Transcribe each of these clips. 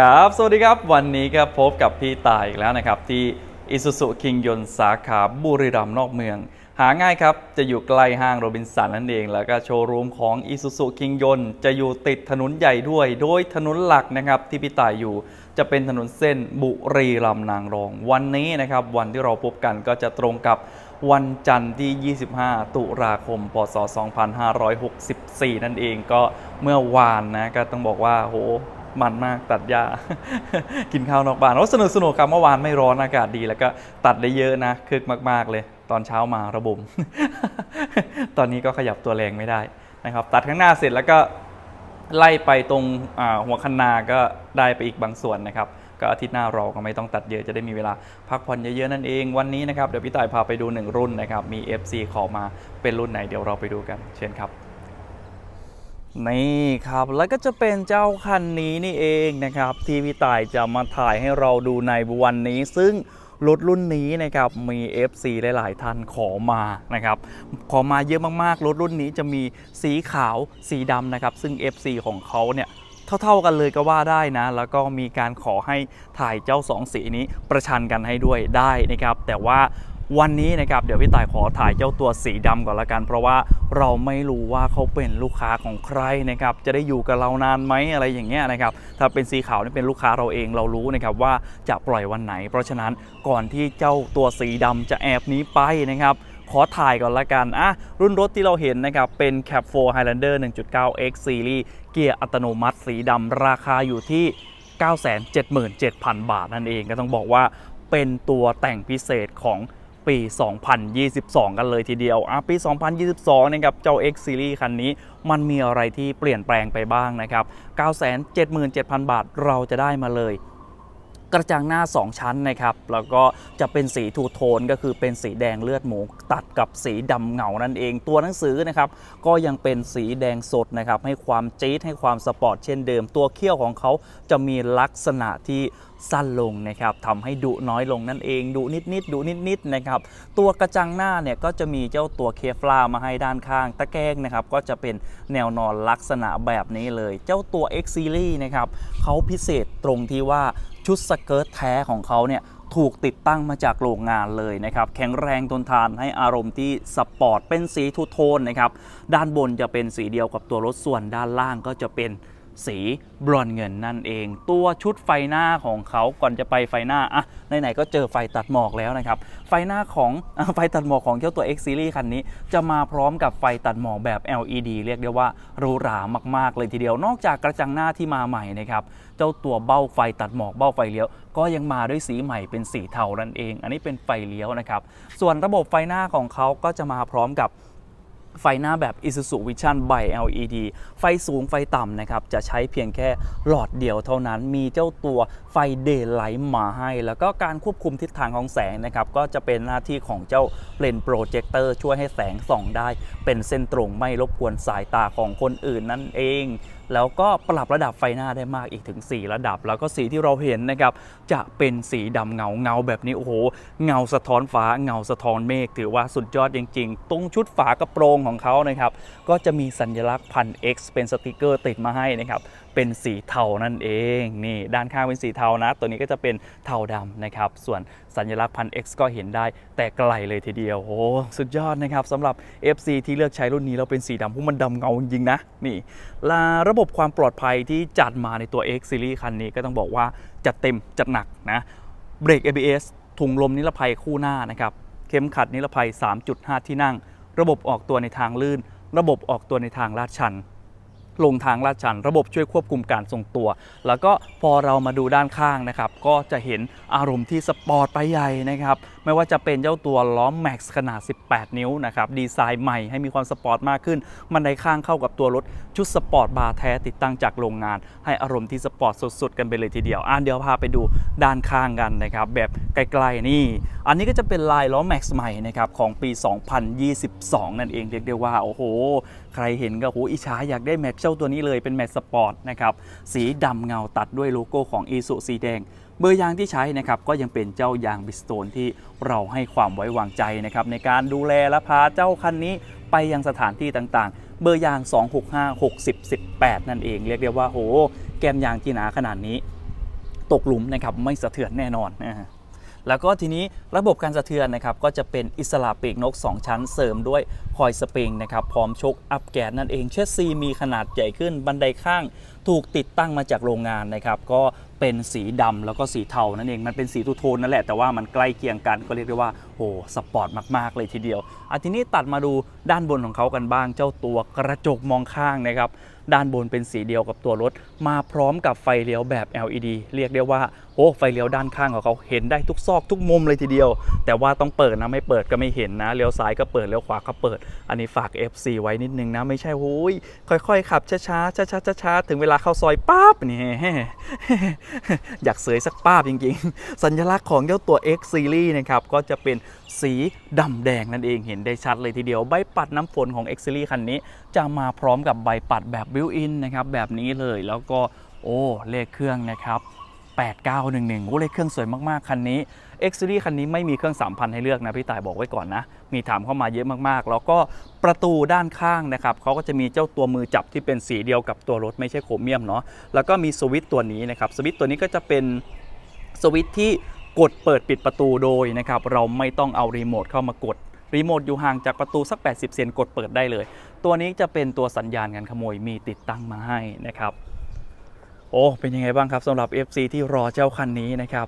ครับ สวัสดีครับ วันนี้ก็พบกับพี่ตายอีกแล้วนะครับ ที่อิสุสุคิงยนสาขาบุรีรัมย์นอกเมือง หาง่ายครับ จะอยู่ใกล้ห้างโรบินสันนั่นเอง แล้วก็โชว์รูมของอิสุสุคิงยนจะอยู่ติดถนนใหญ่ด้วย โดยถนนหลักนะครับที่พี่ตายอยู่ จะเป็นถนนเส้นบุรีรัมย์นางรอง วันนี้นะครับวันที่เราพบกันก็จะตรงกับวันจันทร์ที่ 25 ตุลาคม พศ 2564 นั่นเองก็เมื่อวานนะก็ต้องบอกว่าโห มันมากตัดหญ้า กินข้าวนอกบ้านโอ้สนุกสนุกครับเมื่อวานไม่ร้อนอากาศดีแล้วก็ตัดได้เยอะนะคึกมาก ๆ เลย ตอนเช้ามาระบม ตอนนี้ก็ขยับตัวแรงไม่ได้นะครับ ตัดข้างหน้าเสร็จแล้วก็ไล่ไปตรงหัวคันนาก็ได้ไปอีกบางส่วนนะครับ ก็อาทิตย์หน้าเราก็ไม่ต้องตัดเยอะจะได้มีเวลาพักผ่อนเยอะๆนั่นเองวันนี้นะครับเดี๋ยวพี่ต่ายพาไปดูหนึ่งรุ่นนะครับมี FC ขอมาเป็นรุ่นไหนเดี๋ยวเราไปดูกันเชิญครับ นี่ครับแล้วก็จะเป็นเจ้าคันนี้นี่เองนะครับ ที่พี่ต่ายจะมาถ่ายให้เราดูในวันนี้ ซึ่งรถรุ่นนี้นะครับมี FC หลาย ๆ ท่านขอมานะครับขอมาเยอะมากๆ รถรุ่นนี้จะมีสีขาวสีดำนะครับ ซึ่ง FC ของเขาเนี่ยเท่า ๆ กันเลยก็ว่าได้นะ แล้วก็มีการขอให้ถ่ายเจ้าสองสีนี้ประชันกันให้ด้วยได้นะครับ แต่ว่า วันนี้นะครับเดี๋ยวพี่ต่ายขอถ่ายเจ้าตัวสีดำก่อนละกัน เพราะว่าเราไม่รู้ว่าเขาเป็นลูกค้าของใครนะครับจะได้อยู่กับเรานานไหมอะไรอย่างเงี้ยนะครับถ้าเป็นสีขาวนี่เป็นลูกค้าเราเองเรารู้นะครับว่าจะปล่อยวันไหน เพราะฉะนั้นก่อนที่เจ้าตัวสีดำจะแอบนี้ไปนะครับขอถ่ายก่อนละกันอะรุ่นรถที่เราเห็นนะครับเป็น Cap 4 Highlander 1.9 X Series เกียร์อัตโนมัติสีดำราคาอยู่ที่ 977,000 บาทนั่นเองก็ต้องบอกว่าเป็นตัวแต่งพิเศษของ ปี 2022 กันเลยทีเดียวอะปี 2022นะครับเจ้า X Series คันนี้มันมีอะไรที่เปลี่ยนแปลงไปบ้างนะครับ 977,000 บาทเราจะได้มาเลย กระจังหน้า 2 ชั้นนะครับ แล้วก็จะเป็นสีทูโทนก็คือเป็นสีแดงเลือดหมู ตัดกับสีดำเงานั่นเอง ตัวหนังสือนะครับ ก็ยังเป็นสีแดงสดนะครับ ให้ความจี๊ดให้ความสปอร์ตเช่นเดิม ตัวเขี้ยวของเขาจะมีลักษณะที่สั้นลงนะครับทำให้ดุน้อยลงนั่นเองดุนิดๆดุนิดๆนะครับ ตัวกระจังหน้าเนี่ยก็จะมีเจ้าตัวเคฟลามาให้ด้านข้าง ตะแกรงนะครับ ก็จะเป็นแนวนอนลักษณะแบบนี้เลย เจ้าตัว X Series นะครับเขาพิเศษตรงที่ว่า ชุดสเกิร์ตแท้ของเขาเนี่ยถูกติดตั้งมาจากโรงงานเลยนะครับ แข็งแรงทนทานให้อารมณ์ที่สปอร์ตเป็นสีทูโทนนะครับ ด้านบนจะเป็นสีเดียวกับตัวรถส่วนด้านล่างก็จะเป็น สีบรอนเงินนั่นเอง ตัวชุดไฟหน้าของเขาก่อนจะไปไฟหน้าอะไหนๆก็เจอไฟตัดหมอกแล้วนะครับ ไฟหน้าของไฟตัดหมอกของเจ้าตัว X Series คันนี้ จะมาพร้อมกับไฟตัดหมอกแบบ LED เรียกได้ว่าหรูหรามากๆ เลยทีเดียวนอกจากกระจังหน้าที่มาใหม่นะครับเจ้าตัวเบ้าไฟตัดหมอกเบ้าไฟเลี้ยว ก็ยังมาด้วยสีใหม่เป็นสีเทานั่นเอง อันนี้เป็นไฟเลี้ยวนะครับส่วนระบบไฟหน้าของเขาก็จะมาพร้อมกับ ไฟหน้าแบบ Isuzu Vision by LED ไฟสูงไฟต่ำนะครับ จะใช้เพียงแค่หลอดเดียวเท่านั้น มีเจ้าตัวไฟเดย์ไลท์มาให้ แล้วก็การควบคุมทิศทางของแสงนะครับ ก็จะเป็นหน้าที่ของเจ้าเลนส์โปรเจคเตอร์ช่วยให้แสงส่องได้ เป็นเส้นตรงไม่รบกวนสายตาของคนอื่นนั่นเอง แล้วก็ปรับระดับไฟหน้าได้มากอีกถึง 4 ระดับ แล้วก็สีที่เราเห็นนะครับ จะเป็นสีดำเงาเงาแบบนี้โอ้โห เงาสะท้อนฟ้าเงาสะท้อนเมฆถือว่าสุดยอดจริง ๆ ตรงชุดฝากระโปรงของเขานะครับก็จะมีสัญลักษณ์พัน X เป็นสติกเกอร์ติดมาให้นะครับเป็นสีเทานั่นเองนี่ด้านข้างเป็นสีเทานะ ตัวนี้ก็จะเป็นเทาดำนะครับส่วนสัญลักษณ์พัน X ก็เห็นได้แต่ไกลเลยทีเดียวโอ้โหสุดยอดนะครับสำหรับ FC ที่เลือกใช้รุ่นนี้แล้วเป็นสีดำเพราะมันดำเงาจริงๆนะนี่ลาระบบความปลอดภัยที่จัดมาในตัว X Series คันนี้ก็ต้องบอกว่าจัดเต็มจัดหนักนะเบรก ABS ถุงลมนิรภัยคู่หน้านะครับเข็มขัดนิรภัย 3.5 ที่นั่ง ระบบออกตัวในทางลื่น ระบบออกตัวในทางลาดชัน ลงทางลาดชัน ระบบช่วยควบคุมการทรงตัว แล้วก็พอเรามาดูด้านข้างนะครับ ก็จะเห็นอารมณ์ที่สปอร์ตไปใหญ่นะครับไม่ว่าจะเป็นเจ้าตัวล้อม Max ขนาด 18 นิ้วนะครับดีไซน์ใหม่ให้มีความสปอร์ตมากขึ้น มันไดข้างเข้ากับตัวรถชุดสปอร์ตบาร์แท้ติดตั้งจากโรงงาน ให้อารมณ์ที่สปอร์ตสุดๆ กันไปเลยทีเดียวอะเดี๋ยวพาไปดูด้านข้างกันนะครับแบบไกลๆนี่ อันนี้ก็จะเป็นลายล้อ Max ใหม่นะครับของปี 2022 นั่นเองเรียกได้ว่าโอ้โห ใครเห็นก็โหอิจฉาอยากได้แม็กเจ้าตัวนี้เลยเป็นแม็กสปอร์ตนะครับสีดำเงาตัดด้วยโลโก้ของ i s u สีแดง เบอร์ยางที่ใช้นะครับก็ยังเป็นเจ้ายางบิสโตนที่เราให้ความไว้วางใจนะครับในการดูแลและพาเจ้าคันนี้ไปยังสถานที่ต่างๆ เบอร์ยาง 265 60 18 นั่นเอง เรียกได้ว่าโห แกมยางที่หนาขนาดนี้ ตกหลุมนะครับไม่สะเทือนแน่นอนนะฮะ แล้วก็ทีนี้ระบบการสะเทือนนะครับก็จะเป็นอิสระปีกนก 2 ชั้นเสริมด้วยคอยสปริงนะครับพร้อมชกอัพแกนนั่นเองเชสซีมีขนาดใหญ่ขึ้นบันไดข้างถูกติดตั้งมาจากโรงงานนะครับก็เป็นสีดำแล้วก็สีเทานั่นเองมันเป็นสีทูโทนนั่นแหละแต่ว่ามันใกล้เคียงกันก็เรียกได้ว่าโอ้สปอร์ตมากๆเลยทีเดียวอะทีนี้ตัดมาดูด้านบนของเขากันบ้างเจ้าตัวกระจกมองข้างนะครับด้านบนเป็นสีเดียวกับตัวรถ มาพร้อมกับไฟเลี้ยวแบบ LED เรียกได้ว่า อ้ไฟเลี้ยวด้านข้างของเขาเห็นได้ทุกซอกทุกมุมเลยทีเดียว แต่ว่าต้องเปิดนะไม่เปิดก็ไม่เห็นนะเลี้ยวซ้ายก็เปิดเลี้ยวขวาก็เปิด อันนี้ฝาก FC ไว้นิดนึงนะ ไม่ใช่โอ้ยค่อยๆขับช้าๆช้าๆช้าๆถึงเวลาเข้าซอยปั๊บนี่อยากเสยสักป้าบจริงๆ สัญลักษณ์ของเจ้าตัว X Series นะครับก็จะเป็นสีดำแดงนั่นเองเห็นได้ชัดเลยทีเดียวใบปัดน้ำฝนของ X Series คันนี้ จะมาพร้อมกับใบปัดแบบบิวอินนะครับแบบนี้เลยแล้วก็โอ้เลขเครื่องนะครับ 8911โอ้เลขเครื่องสวยมากๆ คันนี้ X Series คันนี้ไม่มีเครื่อง 3,000 ให้เลือกนะ พี่ต่ายบอกไว้ก่อนนะ มีถามเข้ามาเยอะมากๆ แล้วก็ประตูด้านข้างนะครับเขาก็จะมีเจ้าตัวมือจับที่เป็นสีเดียวกับตัวรถไม่ใช่โครเมียมเนาะแล้วก็มีสวิตตัวนี้นะครับสวิตตัวนี้ก็จะเป็นสวิตที่กดเปิดปิดประตูโดยนะครับเราไม่ต้องเอารีโมทเข้ามากดรีโมทอยู่ห่างจากประตูสัก 80 เซนกดเปิดได้เลย ตัวนี้จะเป็นตัวสัญญาณการขโมยมีติดตั้งมาให้นะครับ โอ้เป็นยังไงบ้างครับสำหรับ FC ที่รอเจ้าคันนี้นะครับ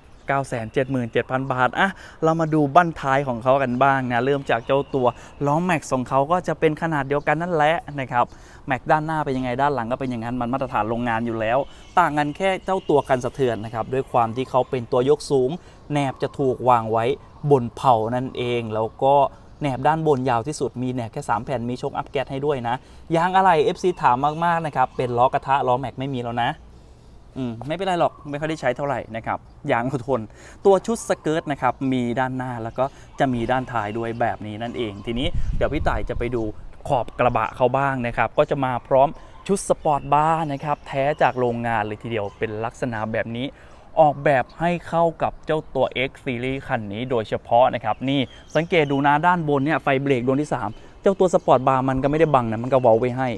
977,000 บาทอะเรามาดูบั้นท้ายของเขากันบ้างนะ เริ่มจากเจ้าตัวล้อแม็กซ์ของเขาก็จะเป็นขนาดเดียวกันนั่นแหละนะครับแม็กด้านหน้าเป็นยังไงด้านหลังก็เป็นอย่างนั้นมันมาตรฐานโรงงานอยู่แล้ว ต่างกันแค่เจ้าตัวกันสะเทือนนะครับ ด้วยความที่เขาเป็นตัวยกสูงแหนบจะถูกวางไว้บนเผานั่นเอง แล้วก็แหนบด้านบนยาวที่สุดมีแหนบแค่ 3 แผ่นมีชกอัพแก๊สให้ด้วยนะยางอะไร FC ถามมากๆนะครับเป็นล้อกระทะล้อแม็กไม่มีแล้วนะอืม ไม่เป็นไรหรอกไม่ค่อยได้ใช้เท่าไหร่นะครับยางอดทน ตัวชุดสเกิร์ตนะครับมีด้านหน้าแล้วก็จะมีด้านท้ายด้วยแบบนี้นั่นเอง ทีนี้เดี๋ยวพี่ต่ายจะไปดูขอบกระบะเขาบ้างนะครับ ก็จะมาพร้อมชุดสปอร์ตบาร์นะครับแท้จากโรงงานเลยทีเดียวเป็นลักษณะแบบนี้ ออกแบบให้เข้ากับเจ้าตัว X Series คันนี้โดยเฉพาะนะครับ นี่สังเกตดูนะด้านบนเนี่ยไฟเบรกดวงที่ 3 เจ้าตัวสปอร์ตบาร์มันก็ไม่ได้บังนะมันก็เว้าไว้ให้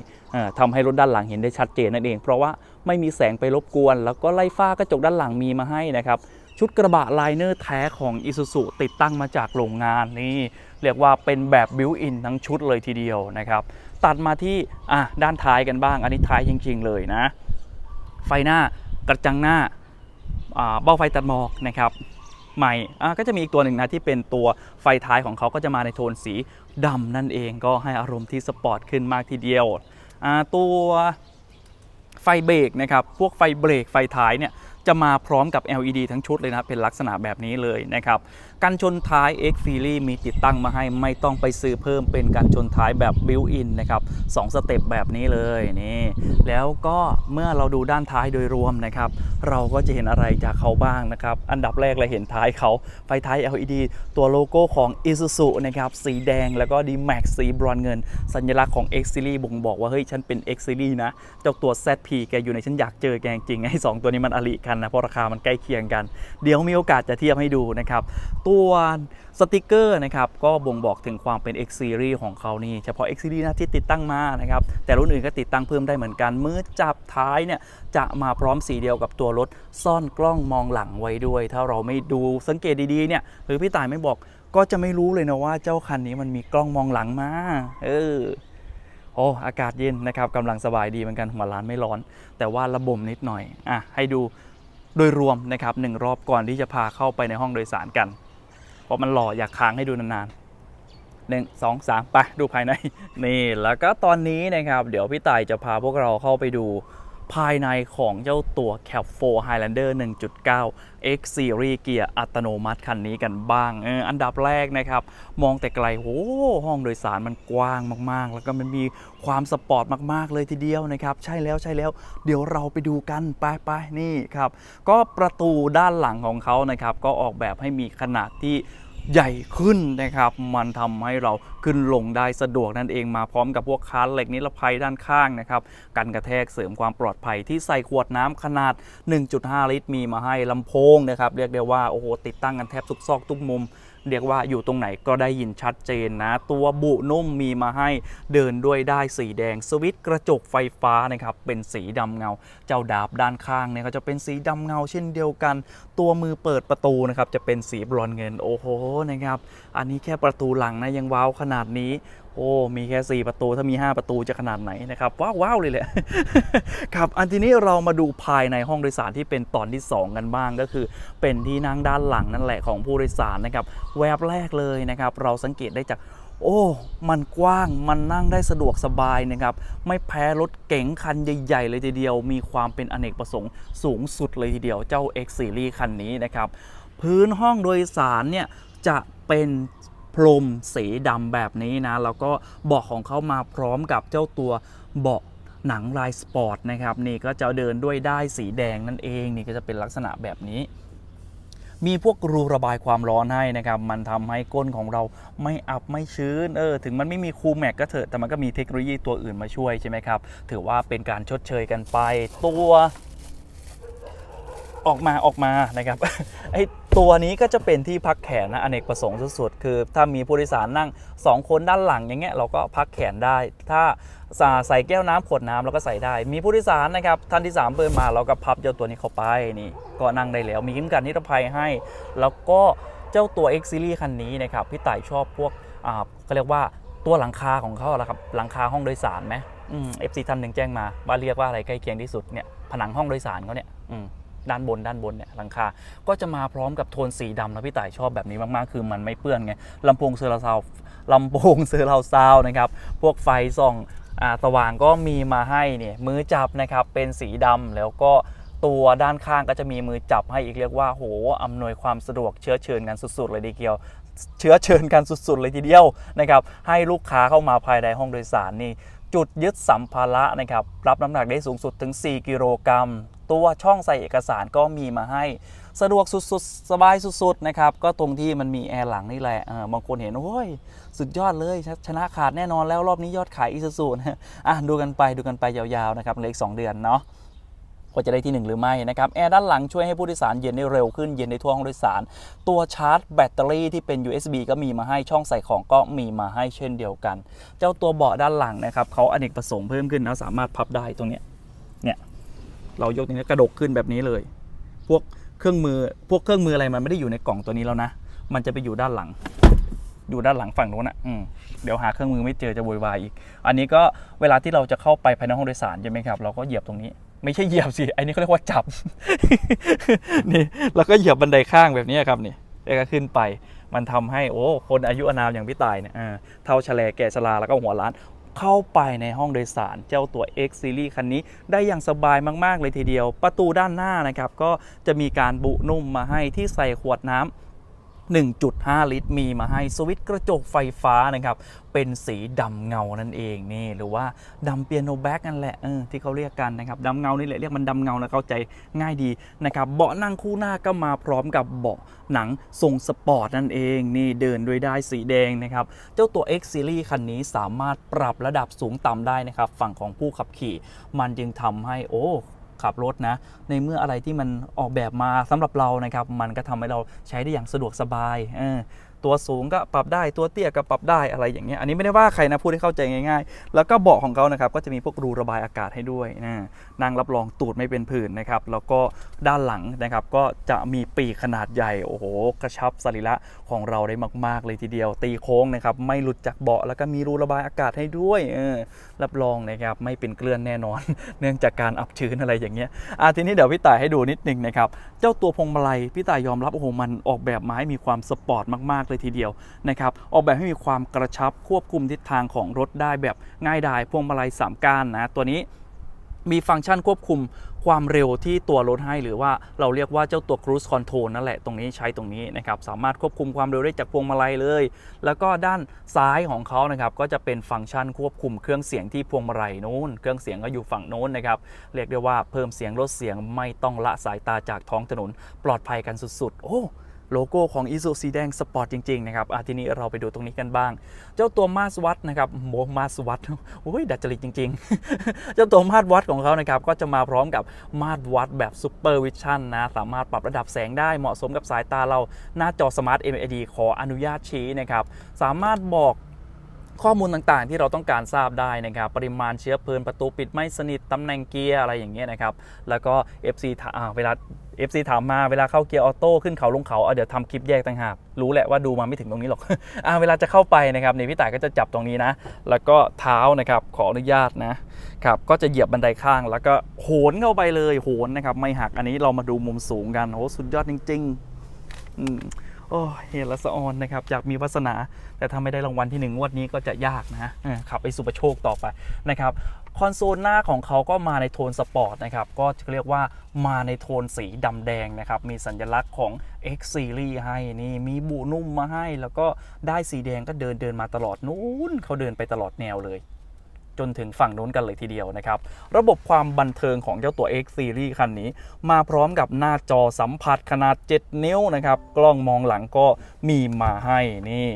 ทำให้รถด้านหลังเห็นได้ชัดเจนนั่นเอง เพราะว่าไม่มีแสงไปรบกวน แล้วก็ไล่ฟ้ากระจกด้านหลังมีมาให้นะครับ ชุดกระบะไลเนอร์แท้ของ Isuzu ติดตั้งมาจากโรงงานนี่เรียกว่าเป็นแบบบิวอินทั้งชุดเลยทีเดียวนะครับ ตัดมาที่อะด้านท้ายกันบ้าง อันนี้ท้ายจริงๆเลยนะ ไฟหน้ากระจังหน้าเบ้าไฟตัดหมอกนะครับใหม่ก็จะมีอีกตัวหนึ่งนะที่เป็นตัวไฟท้ายของเขาก็จะมาในโทนสีดำนั่นเองก็ให้อารมณ์ที่สปอร์ตขึ้นมากทีเดียว ตัวไฟเบรกนะครับ พวกไฟเบรกไฟท้ายเนี่ย จะมาพร้อมกับ LED ทั้งชุดเลยนะเป็นลักษณะแบบนี้เลยนะครับกันชนท้าย X Series มีติดตั้งมาให้ไม่ต้องไปซื้อเพิ่มเป็นกันชนท้ายแบบ built-in นะครับสองสเต็ปแบบนี้เลยนี่แล้วก็เมื่อเราดูด้านท้ายโดยรวมนะครับเราก็จะเห็นอะไรจากเขาบ้างนะครับอันดับแรกเลยเห็นท้ายเขาไฟท้าย LED ตัวโลโก้ของ Isuzu นะครับสีแดงแล้วก็ D-Max สีบรอนเงิน สัญลักษณ์ของ X Series บ่งบอกว่าเฮ้ยฉันเป็น X Series นะเจ้าตัว ZP แกอยู่ในฉันอยากเจอแกจริงไอ้สองตัวนี้มันอลิกันนะเพราะราคามันใกล้เคียงกัน เดี๋ยวมีโอกาสจะเทียบให้ดูนะครับ ตัวสติกเกอร์นะครับก็บ่งบอกถึงความเป็น X Series ของเขานี่เฉพาะ X Series นะที่ติดตั้งมานะครับแต่รุ่นอื่นก็ติดตั้งเพิ่มได้เหมือนกันมือจับท้ายเนี่ยจะมาพร้อมสีเดียวกับตัวรถซ่อนกล้องมองหลังไว้ด้วย ถ้าเราไม่ดูสังเกตดีๆเนี่ยหรือพี่ต่ายไม่บอกก็จะไม่รู้เลยนะว่าเจ้าคันนี้มันมีกล้องมองหลังมาเออโอ้อากาศเย็นนะครับกำลังสบายดีเหมือนกันหัวร้านไม่ร้อน แต่ว่าระบมนิดหน่อยอะให้ดู โดยรวมนะครับหนึ่งรอบก่อนที่จะพาเข้าไปในห้องโดยสารกัน เพราะมันหล่ออยากค้างให้ดูนานๆหนึ่งสองสามไปดูภายใน นี่แล้วก็ตอนนี้นะครับ เดี๋ยวพี่ต่ายจะพาพวกเราเข้าไปดู ภายในของเจ้าตัว Cap 4 Highlander 1.9 X Series เกียร์อัตโนมัติคันนี้กันบ้างอออันดับแรกนะครับ มองแต่ไกลโอ้ห้องโดยสารมันกว้างมาก ๆ แล้วก็มันมีความสปอร์ตมาก ๆ เลยทีเดียวนะครับ ใช่แล้วใช่แล้ว เดี๋ยวเราไปดูกัน ไปไปนี่ครับ ก็ประตูด้านหลังของเขานะครับ ก็ออกแบบให้มีขนาดที่ใหญ่ขึ้นนะครับ มันทำให้เรา ขึ้นลงได้สะดวกนั่นเองมาพร้อมกับพวกคานเหล็กนิรภัยด้านข้างนะครับกันกระแทกเสริมความปลอดภัยที่ใส่ขวดน้ำขนาด 1.5 ลิตร มีมาให้ลำโพงนะครับเรียกได้ว่าโอ้โหติดตั้งกันแทบทุกซอกทุกมุมเรียกว่าอยู่ตรงไหนก็ได้ยินชัดเจนนะ ตัวบุนุ่มมีมาให้เดินด้วยได้สีแดง สวิตช์กระจกไฟฟ้านะครับ เป็นสีดำเงา เจ้าดาบด้านข้างเนี่ยก็จะเป็นสีดำเงาเช่นเดียวกัน ตัวมือเปิดประตูนะครับ จะเป็นสีบรอนเงินโอ้โหนะครับ อันนี้แค่ประตูหลังนะยังว้าวขนาดนี้ โอ้ มีแค่ 4 ประตู ถ้ามี 5 ประตูจะขนาดไหนนะครับ ว้าวว้าวเลยแหละครับ อันทีนี้เรามาดูภายในห้องโดยสารที่เป็นตอนที่ 2 กันบ้างก็คือ เป็นที่นั่งด้านหลังนั่นแหละของผู้โดยสารนะครับแวบแรกเลยนะครับ เราสังเกตได้จากโอ้ มันกว้าง มันนั่งได้สะดวกสบายนะครับ ไม่แพ้รถเก๋งคันใหญ่ ๆ เลยทีเดียว มีความเป็นอเนกประสงค์สูงสุดเลยทีเดียว เจ้า X Series คันนี้นะครับ พื้นห้องโดยสารเนี่ยจะเป็น พรมสีดำแบบนี้นะ แล้วก็เบาะของเขามาพร้อมกับเจ้าตัวเบาะหนังลายสปอร์ตนะครับนี่ก็จะเดินด้วยได้สีแดงนั่นเองนี่ก็จะเป็นลักษณะแบบนี้ มีพวกรูระบายความร้อนให้นะครับ มันทำให้ก้นของเราไม่อับไม่ชื้นเออถึงมันไม่มีคูลแม็กก็เถอะแต่มันก็มีเทคโนโลยีตัวอื่นมาช่วยใช่ไหมครับ ถือว่าเป็นการชดเชยกันไปตัว ออกมาออกมานะครับไอ ตัวนี้ก็จะเป็นที่พักแขนนะอเนกประสงค์สุดๆ คือถ้ามีผู้โดยสารนั่ง 2 คนด้านหลังอย่างเงี้ยเราก็พักแขนได้ ถ้าใส่แก้วน้ำขวดน้ำเราก็ใส่ได้ มีผู้โดยสารนะครับท่านที่ 3เปิดมาเราก็พับเจ้าตัวนี้เข้าไปนี่ก็นั่งได้แล้ว มีกิ้มกันนิรภัยให้ แล้วก็เจ้าตัว X Series คันนี้นะครับพี่ต่ายชอบพวกอ่าก็เรียกว่าตัวหลังคาของเขาแหละครับหลังคาห้องโดยสารไหมอืม FC ท่านหนึ่งแจ้งมาว่าเรียกว่าอะไรใกล้เคียงที่สุดเนี่ยผนังห้องโดยสารเขาเนี่ยอืม ด้านบนด้านบนเนี่ยหลังคา ก็จะมาพร้อมกับโทนสีดำนะพี่ต่ายชอบแบบนี้มากๆ คือมันไม่เปื้อนไงลำโพงเซอร์ราซาวลำโพงเซอร์ราซาวนะครับ พวกไฟส่องอสว่างก็มีมาให้เนี่ยมือจับนะครับเป็นสีดำแล้วก็ตัวด้านข้างก็จะมีมือจับให้อีกเรียกว่าโหอำนวยความสะดวกเชื้อเชิญกันสุดๆเลยทีเดียวเชื้อเชิญกันสุดๆเลยทีเดียวนะครับให้ลูกค้าเข้ามาภายในห้องโดยสารนี่จุดยึดสัมภาระนะครับรับน้ำหนักได้สูงสุดถึง 4 กิโลกรัม ตัวช่องใส่เอกสารก็มีมาให้ สะดวกสุดๆ สบายสุดๆ นะครับ ก็ตรงที่มันมีแอร์หลังนี่แหละบางคนเห็น โอ้ย สุดยอดเลยชชนะขาดแน่นอนแล้วรอบนี้ยอดขายอีซูนะอะดูกันไปดูกันไปยาวๆ นะครับเหลืออีก 2 เดือนเนาะว่าจะได้ที่ 1 หรือไม่นะครับแอร์ด้านหลังช่วยให้ผู้โดยสารเย็นได้เร็วขึ้นเย็นในทั่วห้องโดยสาร ตัวชาร์จแบตเตอรี่ที่เป็น USB ก็มีมาให้ช่องใส่ของก็มีมาให้เช่นเดียวกัน เจ้าตัวเบาะด้านหลังนะครับเขาอเนกประสงค์เพิ่มขึ้นนะสามารถพับได้ตรงเนี้ยเนี่ย เรายกนี้กระดกขึ้นแบบนี้เลย พวกเครื่องมือพวกเครื่องมืออะไรมันไม่ได้อยู่ในกล่องตัวนี้แล้วนะ มันจะไปอยู่ด้านหลัง อยู่ด้านหลังฝั่งโน้นอะเดี๋ยวหาเครื่องมือไม่เจอจะโวยวายอีก อันนี้ก็เวลาที่เราจะเข้าไปภายในห้องโดยสารใช่ไหมครับ เราก็เหยียบตรงนี้ ไม่ใช่เหยียบสิไอ้น,นี่เขาเรียกว่าจับ นี่แล้วก็เหยียบบันไดข้างแบบนี้ครับนี่แล้วก็ขึ้นไป มันทำให้โอ้ คนอายุอานามอย่างพี่ตายเนี่ยเออเท่าแฉลแก่ชราแล้วก็หัวล้าน เข้าไปในห้องโดยสารเจ้าตัว X Series คันนี้ ได้อย่างสบายมาก ๆ เลยทีเดียว ประตูด้านหน้านะครับก็จะมีการบุนุ่มมาให้ที่ใส่ขวดน้ำ 1.5 ลิตร มีมาให้สวิตช์กระจกไฟฟ้านะครับเป็นสีดำเงานั่นเองนี่หรือว่าดำเปียโนแบ็กนั่นแหละเออที่เขาเรียกกันนะครับดำเงานี่แหละเรียกมันดำเงานะเข้าใจง่ายดีนะครับเบาะนั่งคู่หน้าก็มาพร้อมกับเบาะหนังทรงสปอร์ตนั่นเองนี่เดินด้วยได้สีแดงนะครับเจ้าตัว X Series คันนี้สามารถปรับระดับสูงต่ำได้นะครับฝั่งของผู้ขับขี่ มันจึงทำให้โอ้ ขับรถนะ ในเมื่ออะไรที่มันออกแบบมาสำหรับเรานะครับ มันก็ทำให้เราใช้ได้อย่างสะดวกสบายเตัวสูงก็ปรับได้ตัวเตี้ยก็ปรับได้อะไรอย่างเงี้ยอันนี้ไม่ได้ว่าใครนะพูดให้เข้าใจง่ายๆ แล้วก็เบาะของเขานะครับก็จะมีพวกรูระบายอากาศให้ด้วยนะนั่งรับรองตูดไม่เป็นผื่นนะครับแล้วก็ด้านหลังนะครับก็จะมีปีกขนาดใหญ่โอ้โหกระชับสรีระของเราได้มาก ๆ เลยทีเดียว ตีโค้งนะครับไม่หลุดจากเบาะแล้วก็มีรูระบายอากาศให้ด้วยเออรับรองนะครับไม่เป็นเกลื่อนแน่นอน เนื่องจากการอับชื้นอะไรอย่างเงี้ยอะทีนี้เดี๋ยวพี่ต่ายให้ดูนิดนึงนะครับเจ้าตัวพวงมาลัยพี่ต่ายยอมรับโอ้โหมันออกแบบมาให้มีความสปอร์ตมากๆเลยทีเดียวนะครับออกแบบให้มีความกระชับควบคุมทิศทางของรถได้แบบง่ายดายพวงมาลัย3ก้านนะตัวนี้มีฟังก์ชันควบคุมความเร็วที่ตัวรถให้หรือว่าเราเรียกว่าเจ้าตัว cruise control นั่นแหละตรงนี้ใช้ตรงนี้นะครับสามารถควบคุมความเร็วได้จากพวงมาลัยเลย แล้วก็ด้านซ้ายของเขานะครับก็จะเป็นฟังก์ชันควบคุมเครื่องเสียงที่พวงมาลัยนู้น เครื่องเสียงก็อยู่ฝั่งโน้นนะครับเรียกได้ว่าเพิ่มเสียงลดเสียงไม่ต้องละสายตาจากท้องถนนปลอดภัยกันสุดๆ โอ้ โลโก้ของ i s u สีแดงสปอร์ตจริง ๆ นะครับอะทีนี้เราไปดูตรงนี้กันบ้าง เจ้าตัวมาสวัตนะครับโมมาสวัตโอ้ยดัดจริตจริง ๆ เจ้าตัวมาสวัตของเขานะครับก็จะมาพร้อมกับมาสวัตแบบซูเปอร์วิชั่นนะ สามารถปรับระดับแสงได้เหมาะสมกับสายตาเราหน้าจอสมาร์ท LED ขออนุญาตชี้นะครับ สามารถบอก ข้อมูลต่างๆ ที่เราต้องการทราบได้นะครับ ปริมาณเชื้อเพลิงประตูปิดไม่สนิทตำแหน่งเกียร์อะไรอย่างเงี้ยนะครับ แล้วก็ FC ถาอ่าเวลา FC ถามมาเวลาเข้าเกียร์ออโต้ขึ้นเขาลงเขาเอาเดี๋ยวทำคลิปแยกต่างหากรู้แหละว่าดูมาไม่ถึงตรงนี้หรอกอ่าเวลาจะเข้าไปนะครับในพี่ต่ายก็จะจับตรงนี้นะ แล้วก็เท้านะครับขออนุญาตนะครับก็จะเหยียบบันไดข้าง แล้วก็โหนเข้าไปเลยโหนนะครับไม่หักอันนี้เรามาดูมุมสูงกันโอ้สุดยอดจริงๆอืม โอ้เฮละสออนนะครับอยากมีวาสนา แต่ถ้าไม่ได้รางวัลที่หนึ่งวดนี้ก็จะยากนะขับไปสุปโชคต่อไปนะครับคอนโซลหน้าของเขาก็มาในโทนสปอร์ตนะครับ ก็เรียกว่ามาในโทนสีดำแดงนะครับ มีสัญลักษณ์ของ X Series ให้นี่มีบุนุ่มมาให้ แล้วก็ได้สีแดงก็เดินเดินมาตลอดนู้นเขาเดินไปตลอดแนวเลย จนถึงฝั่งโน้นกันเลยทีเดียวนะครับ ระบบความบันเทิงของเจ้าตัว X Series คันนี้ มาพร้อมกับหน้าจอสัมผัสขนาด 7 นิ้วนะครับ กล้องมองหลังก็มีมาให้นี่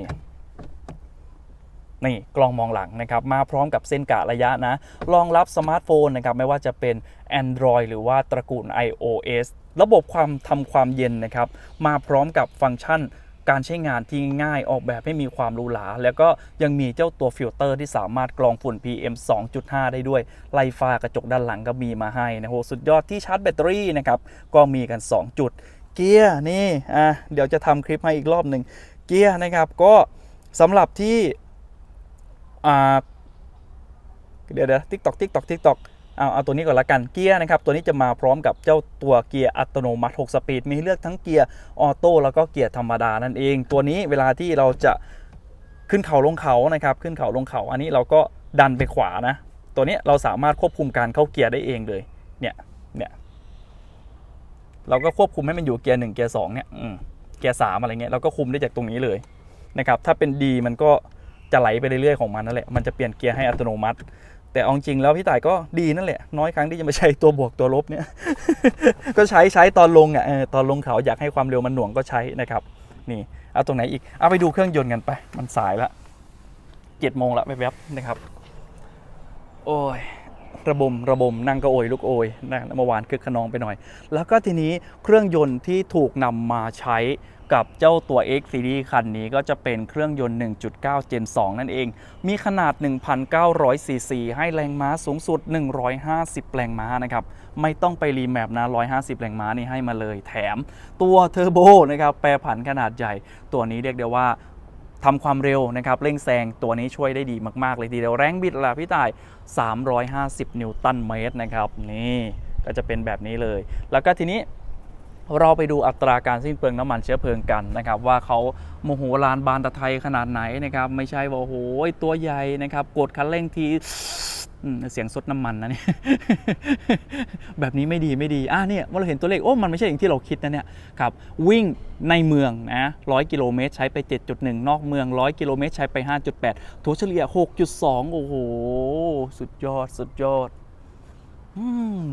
นี่กล้องมองหลังนะครับมาพร้อมกับเส้นกะระยะนะรองรับสมาร์ทโฟนนะครับไม่ว่าจะเป็น Android หรือว่าตระกูล iOS ระบบความทำความเย็นนะครับมาพร้อมกับฟังก์ชัน การใช้งานที่ง่ายออกแบบให้มีความหรูหราแล้วก็ยังมีเจ้าตัวฟิลเตอร์ที่สามารถกรองฝุ่น PM 2.5 ได้ด้วยไล่ฟ้ากระจกด้านหลังก็มีมาให้นะโหสุดยอดที่ชาร์จแบตเตอรี่นะครับก็มีกัน 2 จุด เกียร์นี่อะเดี๋ยวจะทำคลิปให้อีกรอบหนึ่งเกียร์นะครับก็สำหรับที่อ่าเดี๋ยวเดี๋ยวทิกตอกทิกตอกทิกตอก เอาเอาตัวนี้ก่อนละกันเกียร์นะครับตัวนี้จะมาพร้อมกับเจ้าตัวเกียร์อัตโนมัติ 6 สปีดมีให้เลือกทั้งเกียร์ออโต้แล้วก็เกียร์ธรรมดานั่นเอง ตัวนี้เวลาที่เราจะขึ้นเขาลงเขานะครับขึ้นเขาลงเขาอันนี้เราก็ดันไปขวานะ ตัวนี้เราสามารถควบคุมการเข้าเกียร์ได้เองเลยเนี่ยเนี่ยเราก็ควบคุมให้มันอยู่เกียร์หนึ่งเกียร์สองเนี่ยเกียร์สามอะไรเงี้ยเราก็คุมได้จากตรงนี้เลยนะครับถ้าเป็นดีมันก็จะไหลไปเรื่อยๆของมันนั่นแหละมันจะเปลี่ยนเกียร์ให้อัตโนมัติ แต่เอาจริงแล้วพี่ต่ายก็ดีนั่นแหละ น้อยครั้งที่จะมาใช้ตัวบวกตัวลบเนี่ย ก็ใช้ใช้ตอนลงอะตอนลงเขาอยากให้ความเร็วมันหน่วงก็ใช้นะครับ นี่เอาตรงไหนอีกเอาไปดูเครื่องยนต์กันไป มันสายละเจ็ดโมงละแวบๆนะครับ โอ้ยระบมระบมนั่งก็โอยลุกโอยนะเมื่อวานคึกขนองไปหน่อย แล้วก็ทีนี้เครื่องยนต์ที่ถูกนำมาใช้ กับเจ้าตัว X Series คันนี้ก็จะเป็นเครื่องยนต์ 1.9 Gen 2 นั่นเอง มีขนาด 1,900ซีซีให้แรงม้าสูงสุด 150 แรงม้านะครับ ไม่ต้องไปรีแมปนะ 150 แรงม้านี่ให้มาเลย แถมตัวเทอร์โบนะครับ แปรผันขนาดใหญ่ ตัวนี้เรียกได้ว่าทำความเร็วนะครับ เร่งแซงตัวนี้ช่วยได้ดีมาก ๆ เลยทีเดียวแรงบิดล่ะพี่ต่าย 350 นิวตันเมตรนะครับ นี่ก็จะเป็นแบบนี้เลย แล้วก็ทีนี้ เราไปดูอัตราการสิ้นเปลืองน้ำมันเชื้อเพลิงกันนะครับว่าเขาโมโหลานบานตะไทยขนาดไหนนะครับไม่ใช่ว่าโอ้โหตัวใหญ่นะครับกดคันเร่งทีเสียงสดน้ำมันนะเนี่ยแบบนี้ไม่ดีไม่ดีอะเนี่ยเมื่อเราเห็นตัวเลขโอ้มันไม่ใช่อย่างที่เราคิดนะเนี่ยครับวิ่งในเมืองนะ100กิโลเมตรใช้ไป 7.1 นอกเมือง 100 กิโลเมตรใช้ไป 5.8ถัวเฉลี่ย 6.2 โอ้โห สุดยอดสุดยอด อืม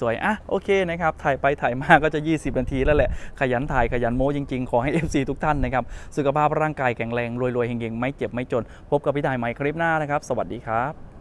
สวยๆ อะโอเคนะครับ ถ่ายไปถ่ายมาก็จะ 20 นาทีแล้วแหละ ขยันถ่ายขยันโม้จริงๆ ขอให้ FC ทุกท่านนะครับ สุขภาพร่างกายแข็งแรงรวยๆเฮงๆ ไม่เจ็บไม่จน พบกับพี่ถ่ายใหม่คลิปหน้านะครับ สวัสดีครับ